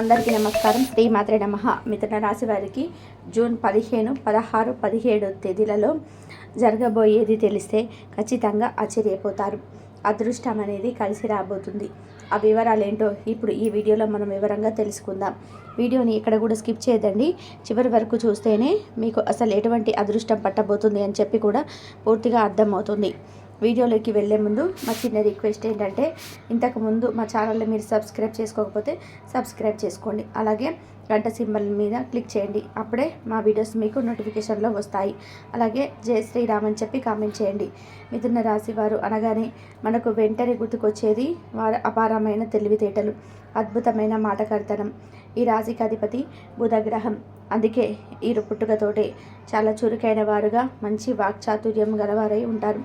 అందరికీ నమస్కారం. శ్రీ మాత్రే నమ. మిథున రాశి వారికి జూన్ పదిహేను పదహారు పదిహేడు తేదీలలో జరగబోయేది తెలిస్తే ఖచ్చితంగా ఆశ్చర్యపోతారు. అదృష్టం అనేది కలిసి రాబోతుంది. ఆ వివరాలు ఏంటో ఇప్పుడు ఈ వీడియోలో మనం వివరంగా తెలుసుకుందాం. వీడియోని ఇక్కడ కూడా స్కిప్ చేయదండి. చివరి వరకు చూస్తేనే మీకు అసలు ఎటువంటి అదృష్టం పట్టబోతుంది అని చెప్పి కూడా పూర్తిగా అర్థమవుతుంది. వీడియోలోకి వెళ్ళే ముందు మా చిన్న రిక్వెస్ట్ ఏంటంటే ఇంతకు ముందు మా ఛానల్ని మీరు సబ్స్క్రైబ్ చేసుకోకపోతే సబ్స్క్రైబ్ చేసుకోండి. అలాగే గంట సింబల్ మీద క్లిక్ చేయండి. అప్పుడే మా వీడియోస్ మీకు నోటిఫికేషన్లో వస్తాయి. అలాగే జయ శ్రీరామ్ అని చెప్పి కామెంట్ చేయండి. మిథున రాశి వారు అనగానే మనకు వెంటనే గుర్తుకొచ్చేది వారి అపారమైన తెలివితేటలు అద్భుతమైన మాటకర్తనం. ఈ రాశికి అధిపతి బుధగ్రహం. అందుకే ఈ పుట్టుకతోటే చాలా చురుకైన వారుగా మంచి వాక్చాతుర్యం గలవారై ఉంటారు.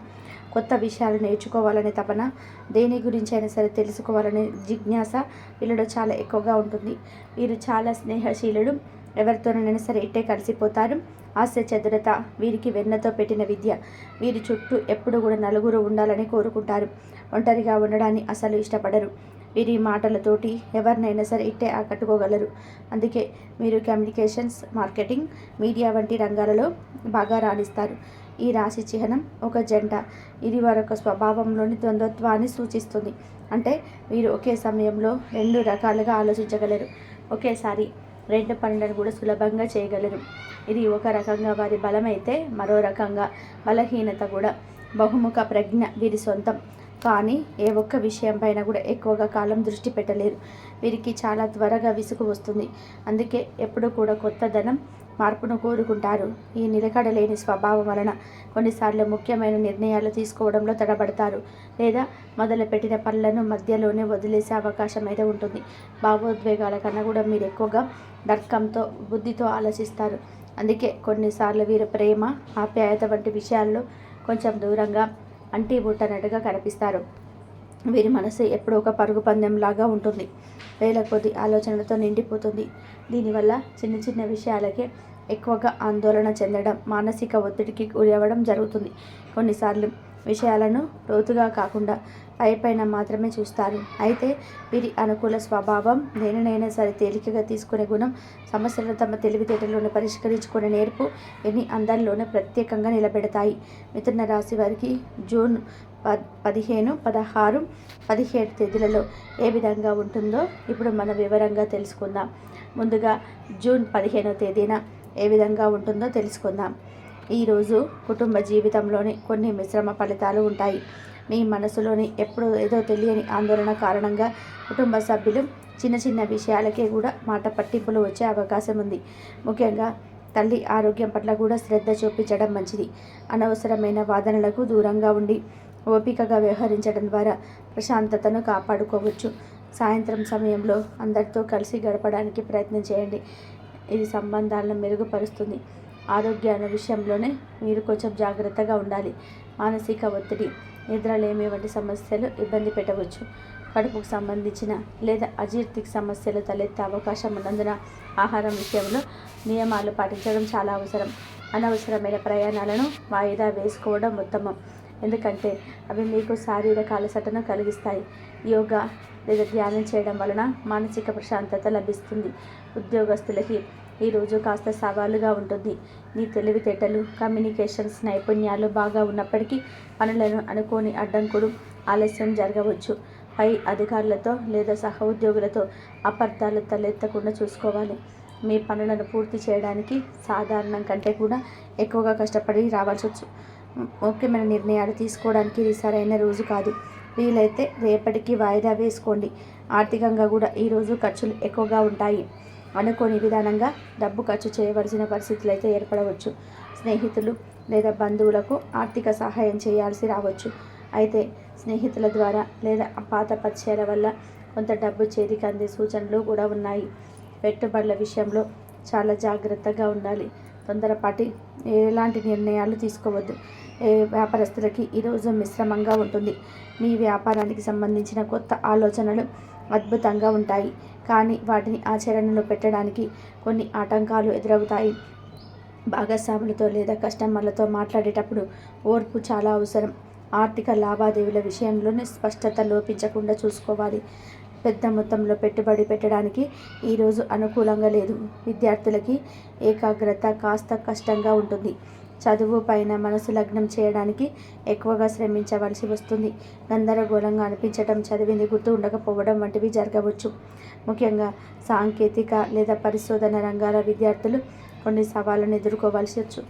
కొత్త విషయాలు నేర్చుకోవాలనే తపన దేని గురించి అయినా సరే తెలుసుకోవాలనే జిజ్ఞాస వీళ్ళలో చాలా ఎక్కువగా ఉంటుంది. వీరు చాలా స్నేహశీలుడు. ఎవరితోనైనా సరే ఇట్టే కలిసిపోతారు. హాస్య వీరికి వెన్నతో పెట్టిన విద్య. వీరి చుట్టూ ఎప్పుడు కూడా నలుగురు ఉండాలని కోరుకుంటారు. ఒంటరిగా ఉండడాన్ని అసలు ఇష్టపడరు. వీరి మాటలతోటి ఎవరినైనా సరే ఇట్టే ఆకట్టుకోగలరు. అందుకే మీరు కమ్యూనికేషన్స్ మార్కెటింగ్ మీడియా వంటి రంగాలలో బాగా రాణిస్తారు. ఈ రాశి చిహ్నం ఒక జంట ఇది వారొక స్వభావంలోని ద్వంద్వత్వాన్ని సూచిస్తుంది. అంటే మీరు ఒకే సమయంలో రెండు రకాలుగా ఆలోచించగలరు. ఒకేసారి రెండు పనులను కూడా సులభంగా చేయగలరు. ఇది ఒక రకంగా వారి బలమైతే మరో రకంగా బలహీనత కూడా బహుముఖ ప్రజ్ఞ వీరి సొంతం. కానీ ఏ ఒక్క విషయం పైన కూడా ఎక్కువగా కాలం దృష్టి పెట్టలేరు. వీరికి చాలా త్వరగా విసుగు వస్తుంది. అందుకే ఎప్పుడు కూడా కొత్త ధనం మార్పును కోరుకుంటారు. ఈ నిలకడలేని స్వభావం వలన కొన్నిసార్లు ముఖ్యమైన నిర్ణయాలు తీసుకోవడంలో తడబడతారు. లేదా మొదలుపెట్టిన పనులను మధ్యలోనే వదిలేసే అవకాశం అయితే ఉంటుంది. భావోద్వేగాల కన్నా కూడా మీరు ఎక్కువగా తర్కంతో బుద్ధితో ఆలోచిస్తారు. అందుకే కొన్నిసార్లు వీరు ప్రేమ ఆప్యాయత వంటి విషయాల్లో కొంచెం దూరంగా అంటీ బుట్టనట్టుగా కనిపిస్తారు. వీరి మనసు ఎప్పుడూ ఒక పరుగు పందెంలాగా ఉంటుంది. వేల కొద్ది ఆలోచనలతో నిండిపోతుంది. దీనివల్ల చిన్న చిన్న విషయాలకే ఎక్కువగా ఆందోళన చెందడం మానసిక ఒత్తిడికి గురవ్వడం జరుగుతుంది. కొన్నిసార్లు విషయాలను లోతుగా కాకుండా పైపైన మాత్రమే చూస్తారు. అయితే వీరి అనుకూల స్వభావం దేనినైనా సరే తేలికగా తీసుకునే గుణం సమస్యలను తమ తెలివితేటలోనే పరిష్కరించుకునే నేర్పు ఎన్ని అందరిలోనే ప్రత్యేకంగా నిలబెడతాయి. మిథున రాశి వారికి జూన్ ప పదిహేను పదహారు పదిహేడు తేదీలలో ఏ విధంగా ఉంటుందో ఇప్పుడు మనం వివరంగా తెలుసుకుందాం. ముందుగా జూన్ పదిహేనో తేదీన ఏ విధంగా ఉంటుందో తెలుసుకుందాం. ఈరోజు కుటుంబ జీవితంలోని కొన్ని మిశ్రమ ఫలితాలు ఉంటాయి. మీ మనసులోని ఎప్పుడు ఏదో తెలియని ఆందోళన కారణంగా కుటుంబ సభ్యులు చిన్న చిన్న విషయాలకే కూడా మాట పట్టింపులు వచ్చే అవకాశం ఉంది. ముఖ్యంగా తల్లి ఆరోగ్యం పట్ల కూడా శ్రద్ధ చూపించడం మంచిది. అనవసరమైన వాదనలకు దూరంగా ఉండి ఓపికగా వ్యవహరించడం ద్వారా ప్రశాంతతను కాపాడుకోవచ్చు. సాయంత్రం సమయంలో అందరితో కలిసి గడపడానికి ప్రయత్నం చేయండి. ఇది సంబంధాలను మెరుగుపరుస్తుంది. ఆరోగ్యాల విషయంలోనే మీరు కొంచెం జాగ్రత్తగా ఉండాలి. మానసిక ఒత్తిడి నిద్రలేమి వంటి సమస్యలు ఇబ్బంది పెట్టవచ్చు. కడుపుకు సంబంధించిన లేదా అజీర్తికి సమస్యలు తలెత్తే అవకాశం ఉన్నందున ఆహారం విషయంలో నియమాలు పాటించడం చాలా అవసరం. అనవసరమైన ప్రయాణాలను వాయిదా వేసుకోవడం ఉత్తమం. ఎందుకంటే అవి మీకు శారీరక అలసటను కలిగిస్తాయి. యోగా లేదా ధ్యానం చేయడం వలన మానసిక ప్రశాంతత లభిస్తుంది. ఉద్యోగస్తులకి ఈరోజు కాస్త సవాలుగా ఉంటుంది. నీ తెలివితేటలు కమ్యూనికేషన్స్ నైపుణ్యాలు బాగా ఉన్నప్పటికీ పనులను అనుకోని అడ్డంకులు ఆలస్యం జరగవచ్చు. పై అధికారులతో లేదా సహ ఉద్యోగులతో అపార్థాలు తలెత్తకుండా చూసుకోవాలి. మీ పనులను పూర్తి చేయడానికి సాధారణం కంటే కూడా ఎక్కువగా కష్టపడి రావాల్సి వచ్చు ముఖ్యమైన నిర్ణయాలు తీసుకోవడానికి ఇది సరైన రోజు కాదు. వీలైతే రేపటికి వాయిదా వేసుకోండి. ఆర్థికంగా కూడా ఈరోజు ఖర్చులు ఎక్కువగా ఉంటాయి. అనుకోని విధానంగా డబ్బు ఖర్చు చేయవలసిన పరిస్థితులు అయితే ఏర్పడవచ్చు. స్నేహితులు లేదా బంధువులకు ఆర్థిక సహాయం చేయాల్సి రావచ్చు. అయితే స్నేహితుల ద్వారా లేదా పాత పరిచయాల వల్ల కొంత డబ్బు చేతికి అందే సూచనలు కూడా ఉన్నాయి. పెట్టుబడుల విషయంలో చాలా జాగ్రత్తగా ఉండాలి. తొందరపాటి ఎలాంటి నిర్ణయాలు తీసుకోవద్దు. ఏ వ్యాపారస్తులకి ఈరోజు మిశ్రమంగా ఉంటుంది. మీ వ్యాపారానికి సంబంధించిన కొత్త ఆలోచనలు అద్భుతంగా ఉంటాయి. కానీ వాటిని ఆచరణలో పెట్టడానికి కొన్ని ఆటంకాలు ఎదురవుతాయి. భాగస్వాములతో లేదా కస్టమర్లతో మాట్లాడేటప్పుడు ఓర్పు చాలా అవసరం. ఆర్థిక లావాదేవీల విషయంలోనే స్పష్టత లోపించకుండా చూసుకోవాలి. పెద్ద మొత్తంలో పెట్టుబడి పెట్టడానికి ఈరోజు అనుకూలంగా లేదు. విద్యార్థులకి ఏకాగ్రత కాస్త కష్టంగా ఉంటుంది. చదువు పైన మనసు లగ్నం చేయడానికి ఎక్కువగా శ్రమించవలసి వస్తుంది. గందరగోళంగా అనిపించడం చదివింది గుర్తు ఉండకపోవడం వంటివి జరగవచ్చు. ముఖ్యంగా సాంకేతిక లేదా పరిశోధన రంగాల విద్యార్థులు కొన్ని సవాళ్ళను ఎదుర్కోవాల్సి వచ్చు.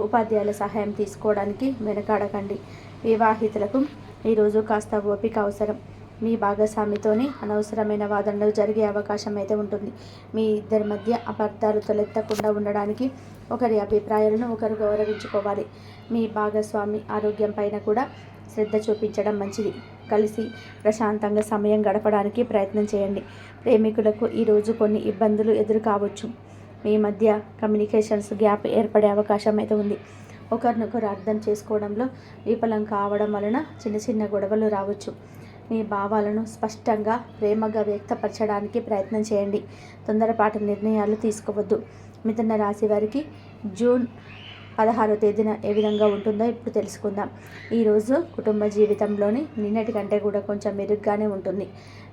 ఉపాధ్యాయుల సహాయం తీసుకోవడానికి వెనకాడకండి. వివాహితులకు ఈరోజు కాస్త ఓపిక అవసరం. మీ భాగస్వామితోని అనవసరమైన వాదనలు జరిగే అవకాశం అయితే ఉంటుంది. మీ ఇద్దరి మధ్య అపార్థాలు తలెత్తకుండా ఉండడానికి ఒకరి అభిప్రాయాలను ఒకరు గౌరవించుకోవాలి. మీ భాగస్వామి ఆరోగ్యం పైన కూడా శ్రద్ధ చూపించడం మంచిది. కలిసి ప్రశాంతంగా సమయం గడపడానికి ప్రయత్నం చేయండి. ప్రేమికులకు ఈరోజు కొన్ని ఇబ్బందులు ఎదురు కావచ్చు. మీ మధ్య కమ్యూనికేషన్స్ గ్యాప్ ఏర్పడే అవకాశం అయితే ఉంది. ఒకరినొకరు అర్థం చేసుకోవడంలో విఫలం కావడం వలన చిన్న చిన్న గొడవలు రావచ్చు. మీ భావాలను స్పష్టంగా ప్రేమగా వ్యక్తపరచడానికి ప్రయత్నం చేయండి. తొందరపాటు నిర్ణయాలు తీసుకోవద్దు. మిథున రాశి వారికి జూన్ పదహారో తేదీన ఏ విధంగా ఉంటుందో ఇప్పుడు తెలుసుకుందాం. ఈరోజు కుటుంబ జీవితంలోని నిన్నటి కంటే కూడా కొంచెం మెరుగ్గానే ఉంటుంది.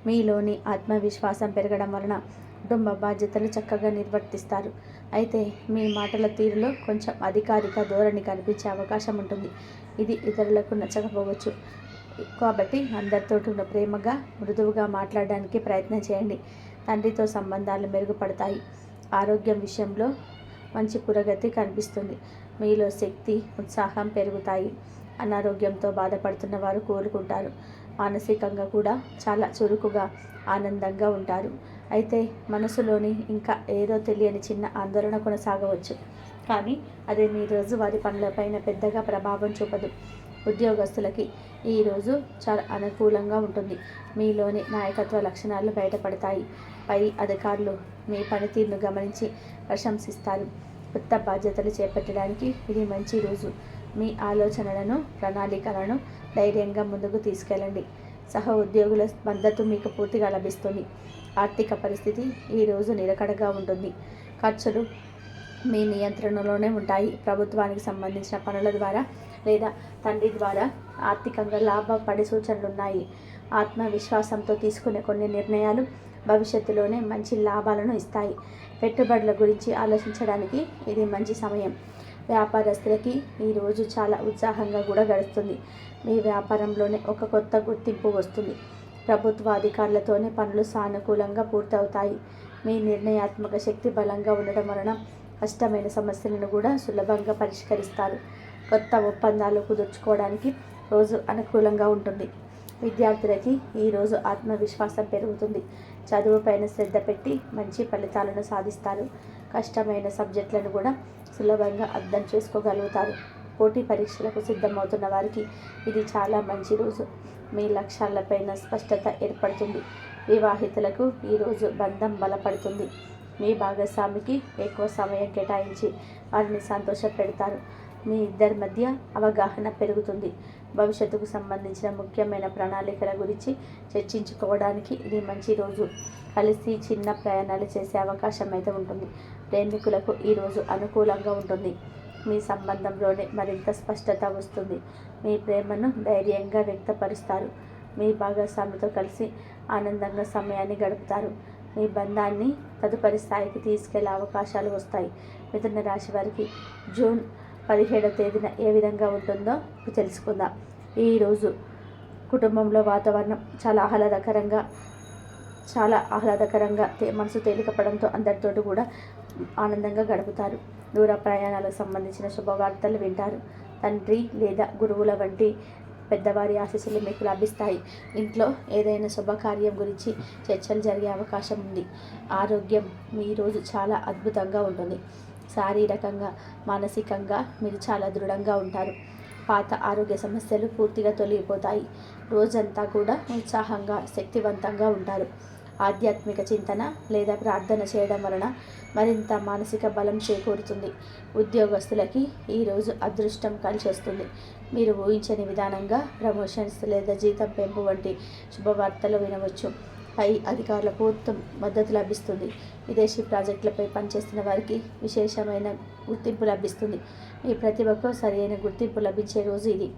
మీలోని ఆత్మవిశ్వాసం పెరగడం వలన కుటుంబ బాధ్యతలు చక్కగా నిర్వర్తిస్తారు. అయితే మీ మాటల తీరులో కొంచెం అధికారిక ధోరణి కనిపించే అవకాశం ఉంటుంది. ఇది ఇతరులకు నచ్చకపోవచ్చు. కాబట్టి అందరితో ఉన్న ప్రేమగా మృదువుగా మాట్లాడడానికి ప్రయత్నం చేయండి. తండ్రితో సంబంధాలు మెరుగుపడతాయి. ఆరోగ్యం విషయంలో మంచి పురోగతి కనిపిస్తుంది. మీలో శక్తి ఉత్సాహం పెరుగుతాయి. అనారోగ్యంతో బాధపడుతున్న వారు కోలుకుంటారు. మానసికంగా కూడా చాలా చురుకుగా ఆనందంగా ఉంటారు. అయితే మనసులోని ఇంకా ఏదో తెలియని చిన్న ఆందోళన కొనసాగవచ్చు. కానీ అదే మీ రోజువారి పనులపైన పెద్దగా ప్రభావం చూపదు. ఉద్యోగస్తులకి ఈరోజు చాలా అనుకూలంగా ఉంటుంది. మీలోని నాయకత్వ లక్షణాలు బయటపడతాయి. పై అధికారులు మీ పనితీరును గమనించి ప్రశంసిస్తారు. కొత్త బాధ్యతలు చేపట్టడానికి ఇది మంచి రోజు. మీ ఆలోచనలను ప్రణాళికలను ధైర్యంగా ముందుకు తీసుకెళ్ళండి. సహ ఉద్యోగుల మద్దతు మీకు పూర్తిగా లభిస్తుంది. ఆర్థిక పరిస్థితి ఈరోజు నిలకడగా ఉంటుంది. ఖర్చులు మీ నియంత్రణలోనే ఉంటాయి. ప్రభుత్వానికి సంబంధించిన పనుల ద్వారా లేదా తండ్రి ద్వారా ఆర్థికంగా లాభపడే సూచనలు ఉన్నాయి ఆత్మవిశ్వాసంతో తీసుకునే కొన్ని నిర్ణయాలు భవిష్యత్తులోనే మంచి లాభాలను ఇస్తాయి. పెట్టుబడుల గురించి ఆలోచించడానికి ఇది మంచి సమయం. వ్యాపారస్తులకి ఈరోజు చాలా ఉత్సాహంగా కూడా గడుస్తుంది. మీ వ్యాపారంలోనే ఒక కొత్త గుర్తింపు వస్తుంది. ప్రభుత్వ అధికారులతోనే పనులు సానుకూలంగా పూర్తవుతాయి. మీ నిర్ణయాత్మక శక్తి బలంగా ఉండడం వలన కష్టమైన సమస్యలను కూడా సులభంగా పరిష్కరిస్తారు. కొత్త ఒప్పందాలు కుదుర్చుకోవడానికి రోజు అనుకూలంగా ఉంటుంది. విద్యార్థులకి ఈరోజు ఆత్మవిశ్వాసం పెరుగుతుంది. చదువుపైన శ్రద్ధ పెట్టి మంచి ఫలితాలను సాధిస్తారు. కష్టమైన సబ్జెక్టులను కూడా సులభంగా అర్థం చేసుకోగలుగుతారు. పోటీ పరీక్షలకు సిద్ధమవుతున్న వారికి ఇది చాలా మంచి రోజు. మీ లక్ష్యాలపైన స్పష్టత ఏర్పడుతుంది. వివాహితులకు ఈరోజు బంధం బలపడుతుంది. మీ భాగస్వామికి ఎక్కువ సమయం కేటాయించి వారిని సంతోషపెడతారు. మీ ఇద్దరి మధ్య అవగాహన పెరుగుతుంది. భవిష్యత్తుకు సంబంధించిన ముఖ్యమైన ప్రణాళికల గురించి చర్చించుకోవడానికి ఇది మంచి రోజు. కలిసి చిన్న ప్రయాణాలు చేసే అవకాశం అయితే ఉంటుంది. ప్రేమికులకు ఈరోజు అనుకూలంగా ఉంటుంది. మీ సంబంధంలోనే మరింత స్పష్టత వస్తుంది. మీ ప్రేమను ధైర్యంగా వ్యక్తపరుస్తారు. మీ భాగస్వామితో కలిసి ఆనందంగా సమయాన్ని గడుపుతారు. మీ బంధాన్ని తదుపరి స్థాయికి తీసుకెళ్ళే అవకాశాలు వస్తాయి. మిథున రాశి వారికి జూన్ పదిహేడవ తేదీన ఏ విధంగా ఉంటుందో తెలుసుకుందాం. ఈరోజు కుటుంబంలో వాతావరణం చాలా ఆహ్లాదకరంగా చాలా ఆహ్లాదకరంగా మనసు తేలికపడంతో అందరితోటి కూడా ఆనందంగా గడుపుతారు. దూర ప్రయాణాలకు సంబంధించిన శుభవార్తలు వింటారు. తండ్రి లేదా గురువుల వంటి పెద్దవారి ఆశీస్సులు మీకు లభిస్తాయి. ఇంట్లో ఏదైనా శుభకార్యం గురించి చర్చలు జరిగే అవకాశం ఉంది. ఆరోగ్యం మీ రోజు చాలా అద్భుతంగా ఉంటుంది. శారీరకంగా మానసికంగా మీరు చాలా దృఢంగా ఉంటారు. పాత ఆరోగ్య సమస్యలు పూర్తిగా తొలగిపోతాయి. రోజంతా కూడా ఉత్సాహంగా శక్తివంతంగా ఉంటారు. ఆధ్యాత్మిక చింతన లేదా ప్రార్థన చేయడం వలన మరింత మానసిక బలం చేకూరుతుంది. ఉద్యోగస్తులకి ఈరోజు అదృష్టం కలిసి వస్తుంది మీరు ఊహించని విధానంగా ప్రమోషన్స్ లేదా జీతం పెంపు వంటి శుభవార్తలు వినవచ్చు. పై అధికారులకు ఉత్తమ మద్దతు లభిస్తుంది. విదేశీ ప్రాజెక్టులపై పనిచేస్తున్న వారికి విశేషమైన గుర్తింపు లభిస్తుంది. మీ ప్రతిభకు సరైన గుర్తింపు లభించే రోజు ఇది.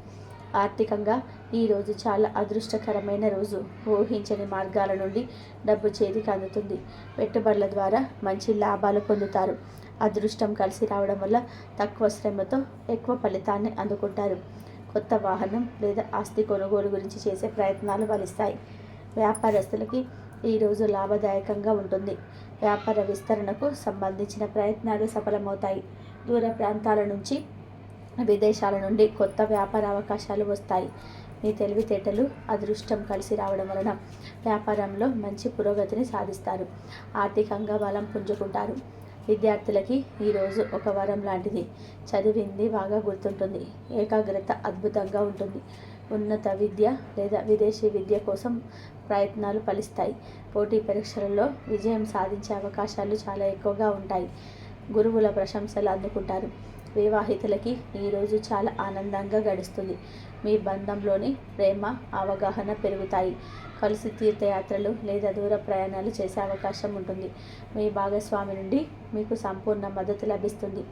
ఆర్థికంగా ఈరోజు చాలా అదృష్టకరమైన రోజు. ఊహించని మార్గాల నుండి డబ్బు చేతికి అందుతుంది. పెట్టుబడుల ద్వారా మంచి లాభాలు పొందుతారు. అదృష్టం కలిసి రావడం వల్ల తక్కువ శ్రమతో ఎక్కువ ఫలితాన్ని అందుకుంటారు. కొత్త వాహనం లేదా ఆస్తి కొనుగోలు గురించి చేసే ప్రయత్నాలు ఫలిస్తాయి. వ్యాపారస్తులకి ఈరోజు లాభదాయకంగా ఉంటుంది. వ్యాపార విస్తరణకు సంబంధించిన ప్రయత్నాలు సఫలమవుతాయి. దూర ప్రాంతాల నుంచి విదేశాల నుండి కొత్త వ్యాపార అవకాశాలు వస్తాయి. మీ తెలివితేటలు అదృష్టం కలిసి రావడం వలన వ్యాపారంలో మంచి పురోగతిని సాధిస్తారు. ఆర్థికంగా బలం పుంజుకుంటారు. విద్యార్థులకి ఈరోజు ఒక వరం లాంటిది. చదివింది బాగా గుర్తుంటుంది. ఏకాగ్రత అద్భుతంగా ఉంటుంది. ఉన్నత విద్య లేదా విదేశీ విద్య కోసం ప్రయత్నాలు ఫలిస్తాయి. పోటీ పరీక్షలలో విజయం సాధించే అవకాశాలు చాలా ఎక్కువగా ఉంటాయి. గురువుల ప్రశంసలు అందుకుంటారు. వివాహితులకి ఈరోజు చాలా ఆనందంగా గడుస్తుంది. మీ బంధంలోని ప్రేమ అవగాహన పెరుగుతాయి. కలిసి తీర్థయాత్రలు లేదా దూర ప్రయాణాలు చేసే అవకాశం ఉంటుంది. మీ భాగస్వామి నుండి మీకు సంపూర్ణ మద్దతు లభిస్తుంది.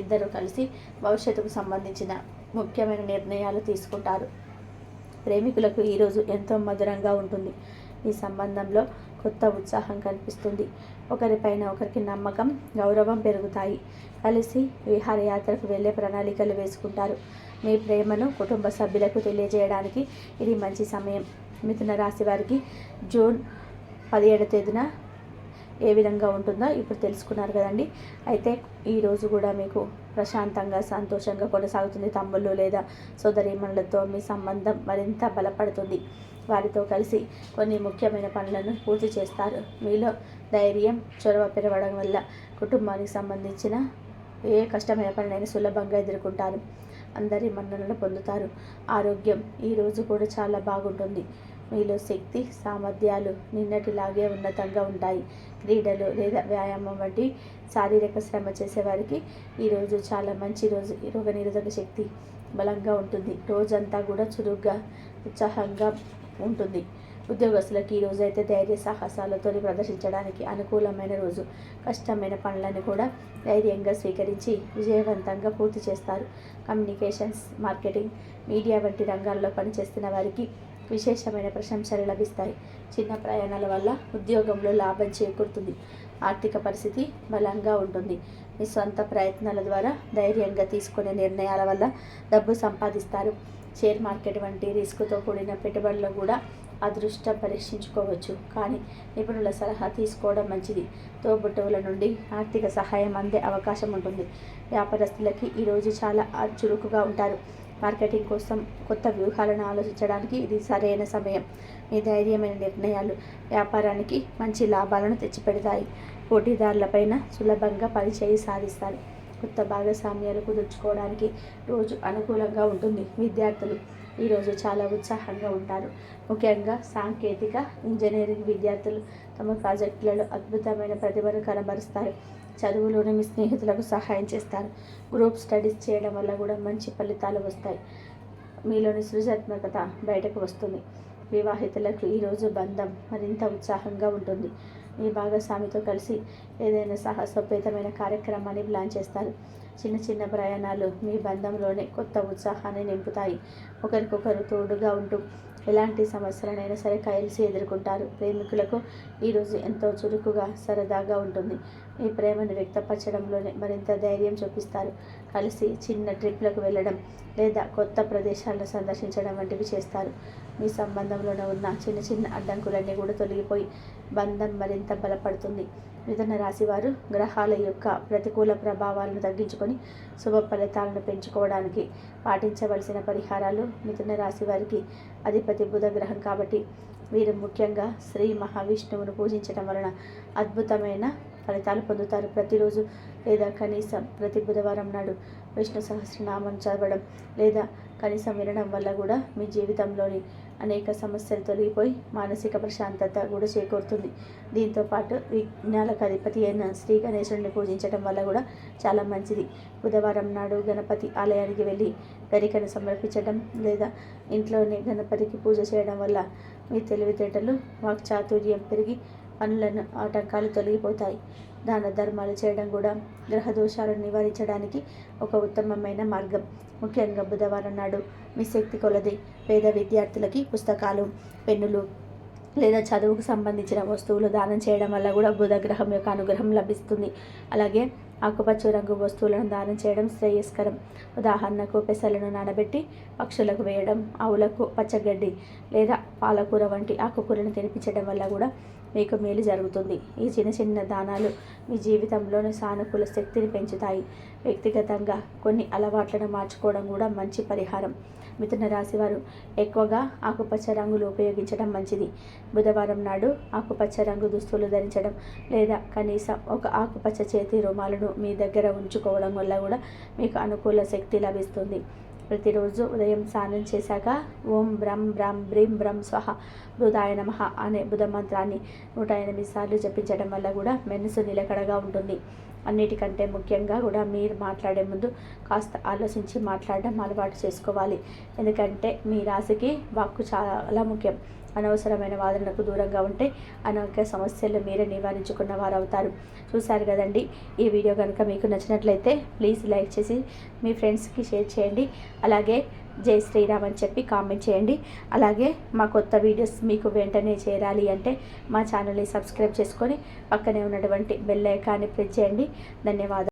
ఇద్దరు కలిసి భవిష్యత్తుకు సంబంధించిన ముఖ్యమైన నిర్ణయాలు తీసుకుంటారు. ప్రేమికులకు ఈరోజు ఎంతో మధురంగా ఉంటుంది. ఈ సంబంధంలో కొత్త ఉత్సాహం కనిపిస్తుంది ఒకరిపైన ఒకరికి నమ్మకం గౌరవం పెరుగుతాయి. కలిసి విహారయాత్రకు వెళ్ళే ప్రణాళికలు వేసుకుంటారు. మీ ప్రేమను కుటుంబ సభ్యులకు తెలియజేయడానికి ఇది మంచి సమయం. మిథున రాశి వారికి జూన్ పదిహేడు తేదీన ఏ విధంగా ఉంటుందో ఇప్పుడు తెలుసుకున్నారు కదండి. అయితే ఈరోజు కూడా మీకు ప్రశాంతంగా సంతోషంగా కొనసాగుతుంది. తమ్ముళ్ళు లేదా సోదరీమణులతో మీ సంబంధం మరింత బలపడుతుంది. వారితో కలిసి కొన్ని ముఖ్యమైన పనులను పూర్తి చేస్తారు. మీలో ధైర్యం చొరవ పెరగడం వల్ల కుటుంబానికి సంబంధించిన ఏ కష్టమైన పనినైనా సులభంగా ఎదుర్కొంటారు. అందరి మన్ననలు పొందుతారు. ఆరోగ్యం ఈరోజు కూడా చాలా బాగుంటుంది. మీలో శక్తి సామర్థ్యాలు నిన్నటిలాగే ఉన్నతంగా ఉంటాయి. క్రీడలు లేదా వ్యాయామం వంటి శారీరక శ్రమ చేసేవారికి ఈరోజు చాలా మంచి రోజు. రోగనిరోధక శక్తి బలంగా ఉంటుంది. రోజంతా కూడా చురుగ్గా ఉత్సాహంగా ఉంటుంది. ఉద్యోగస్తులకు ఈ రోజు అయితే ధైర్య సాహసాలతో ప్రదర్శించడానికి అనుకూలమైన రోజు. కష్టమైన పనులను కూడా ధైర్యంగా స్వీకరించి విజయవంతంగా పూర్తి చేస్తారు. కమ్యూనికేషన్స్ మార్కెటింగ్ మీడియా వంటి రంగాల్లో పనిచేస్తున్న వారికి విశేషమైన ప్రశంసలు లభిస్తాయి. చిన్న ప్రయాణాల వల్ల ఉద్యోగంలో లాభం చేకూరుతుంది. ఆర్థిక పరిస్థితి బలంగా ఉంటుంది. మీ సొంత ప్రయత్నాల ద్వారా ధైర్యంగా తీసుకునే నిర్ణయాల వల్ల డబ్బు సంపాదిస్తారు. షేర్ మార్కెట్ వంటి రిస్క్తో కూడిన పెట్టుబడులు కూడా అదృష్టం పరీక్షించుకోవచ్చు. కానీ నిపుణుల సలహా తీసుకోవడం మంచిది. తోబుట్టువుల నుండి ఆర్థిక సహాయం అందే అవకాశం ఉంటుంది. వ్యాపారస్తులకి ఈరోజు చాలా చురుకుగా ఉంటారు. మార్కెటింగ్ కోసం కొత్త వ్యూహాలను ఆలోచించడానికి ఇది సరైన సమయం. మీ ధైర్యమైన నిర్ణయాలు వ్యాపారానికి మంచి లాభాలను తెచ్చిపెడతాయి. పోటీదారులపైన సులభంగా పనిచేయి సాధిస్తారు. కొత్త భాగస్వామ్యాలు కుదుర్చుకోవడానికి రోజు అనుకూలంగా ఉంటుంది. విద్యార్థులు ఈరోజు చాలా ఉత్సాహంగా ఉంటారు. ముఖ్యంగా సాంకేతిక ఇంజనీరింగ్ విద్యార్థులు తమ ప్రాజెక్టులలో అద్భుతమైన ప్రతిభను కనబరుస్తారు. చదువులోనే మీ స్నేహితులకు సహాయం చేస్తారు. గ్రూప్ స్టడీస్ చేయడం వల్ల కూడా మంచి ఫలితాలు వస్తాయి. మీలోని సృజనాత్మకత బయటకు వస్తుంది. వివాహితులకు ఈరోజు బంధం మరింత ఉత్సాహంగా ఉంటుంది. మీ భాగస్వామితో కలిసి ఏదైనా సాహసోపేతమైన కార్యక్రమాన్ని ప్లాన్ చేస్తారు. చిన్న చిన్న ప్రయాణాలు మీ బంధంలోనే కొత్త ఉత్సాహాన్ని నింపుతాయి. ఒకరికొకరు తోడుగా ఉంటూ ఎలాంటి సమస్యలనైనా సరే కలిసి ఎదుర్కొంటారు. ప్రేమికులకు ఈరోజు ఎంతో చురుకుగా సరదాగా ఉంటుంది. మీ ప్రేమను వ్యక్తపరచడంలోనే మరింత ధైర్యం చూపిస్తారు. కలిసి చిన్న ట్రిప్లకు వెళ్ళడం లేదా కొత్త ప్రదేశాలను సందర్శించడం వంటివి చేస్తారు. మీ సంబంధంలోనే ఉన్న చిన్న చిన్న అడ్డంకులన్నీ కూడా తొలగిపోయి బంధం మరింత బలపడుతుంది. మిథున రాశి వారు గ్రహాల యొక్క ప్రతికూల ప్రభావాలను తగ్గించుకొని శుభ ఫలితాలను పెంచుకోవడానికి పాటించవలసిన పరిహారాలు మిథున రాశి వారికి అధిపతి బుధ గ్రహం కాబట్టి వీరు ముఖ్యంగా శ్రీ మహావిష్ణువును పూజించడం వలన అద్భుతమైన ఫలితాలు పొందుతారు. ప్రతిరోజు లేదా కనీసం ప్రతి బుధవారం నాడు విష్ణు సహస్రనామం చదవడం లేదా కనీసం వినడం వల్ల కూడా మీ జీవితంలోని అనేక సమస్యలు తొలగిపోయి మానసిక ప్రశాంతత కూడా చేకూరుతుంది. దీంతోపాటు విజ్ఞాలకు అధిపతి అయిన శ్రీ గణేశుడిని పూజించడం వల్ల కూడా చాలా మంచిది. బుధవారం నాడు గణపతి ఆలయానికి వెళ్ళి గరికను సమర్పించడం లేదా ఇంట్లోనే గణపతికి పూజ చేయడం వల్ల మీ తెలివితేటలు వాక్చాతుర్యం పెరిగి పనులను ఆటంకాలు తొలగిపోతాయి. దాన ధర్మాలు చేయడం కూడా గ్రహ దోషాలను నివారించడానికి ఒక ఉత్తమమైన మార్గం. ముఖ్యంగా బుధవారం నాడు మీ శక్తి కొలది పేద విద్యార్థులకి పుస్తకాలు పెన్నులు లేదా చదువుకు సంబంధించిన వస్తువులు దానం చేయడం వల్ల కూడా బుధ గ్రహం యొక్క అనుగ్రహం లభిస్తుంది. అలాగే ఆకుపచ్చ రంగు వస్తువులను దానం చేయడం శ్రేయస్కరం. ఉదాహరణకు పెసలను నానబెట్టి పక్షులకు వేయడం ఆవులకు పచ్చగడ్డి లేదా పాలకూర వంటి ఆకుకూరను తినిపించడం వల్ల కూడా మీకు మేలు జరుగుతుంది. ఈ చిన్న చిన్న దానాలు మీ జీవితంలోని సానుకూల శక్తిని పెంచుతాయి. వ్యక్తిగతంగా కొన్ని అలవాట్లను మార్చుకోవడం కూడా మంచి పరిహారం. మిథున రాశి వారు ఎక్కువగా ఆకుపచ్చ రంగులు ఉపయోగించడం మంచిది. బుధవారం నాడు ఆకుపచ్చ రంగు దుస్తులు ధరించడం లేదా కనీసం ఒక ఆకుపచ్చ చేతి రుమాలను మీ దగ్గర ఉంచుకోవడం వల్ల కూడా మీకు అనుకూల శక్తి లభిస్తుంది. ప్రతిరోజు ఉదయం స్నానం చేశాక ఓం బ్రం బ్రం బ్రీం బ్రం స్వహ బుధాయ నమ అనే బుధ మంత్రాన్ని నూట ఎనిమిది సార్లు జపించడం వల్ల కూడా మనసు నిలకడగా ఉంటుంది. అన్నిటికంటే ముఖ్యంగా కూడా మీరు మాట్లాడే ముందు కాస్త ఆలోచించి మాట్లాడడం అలవాటు చేసుకోవాలి. ఎందుకంటే మీ రాశికి వాక్కు చాలా ముఖ్యం. అనవసరమైన వాదనలకు దూరంగా ఉంటే అనేక సమస్యలు మీరే నివారించుకున్న వారు అవుతారు చూశారు కదండి ఈ వీడియో కనుక మీకు నచ్చినట్లయితే ప్లీజ్ లైక్ చేసి మీ ఫ్రెండ్స్కి షేర్ చేయండి. అలాగే జై శ్రీరామ్ అని చెప్పి కామెంట్ చేయండి. అలాగే మా కొత్త వీడియోస్ మీకు వెంటనే చేరాలి అంటే మా ఛానల్ని సబ్స్క్రైబ్ చేసుకొని పక్కనే ఉన్నటువంటి బెల్ ఐకాన్ని ప్రెస్ చేయండి. ధన్యవాదాలు.